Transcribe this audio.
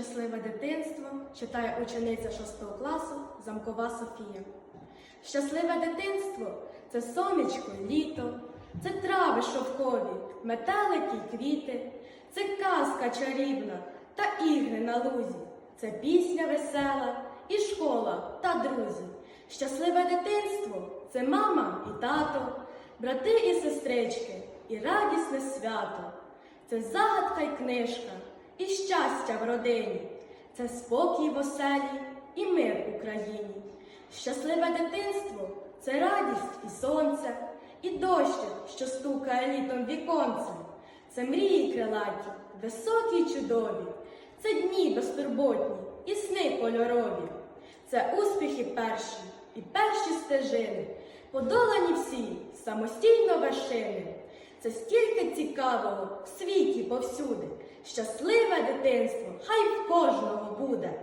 Щасливе дитинство читає учениця 6 класу Замкова Софія. Щасливе дитинство це сонечко, літо, це трави шовкові, метелики й квіти, це казка чарівна та ігри на лузі, це пісня весела і школа та друзі. Щасливе дитинство це мама і тато, брати і сестрички, і радісне свято. Це загадка й книжка, і щастя в родині, це спокій в оселі і мир Україні. Щасливе дитинство це радість і сонце, і дощик, що стукає літом віконцем. Це мрії крилаті, високі й чудові, це дні безтурботні і сни кольорові. Це успіхи перші і перші стежини, подолані всі самостійно вершини. Це стільки цікавого в світі повсюди. Щасливе дитинство, хай в кожного буде.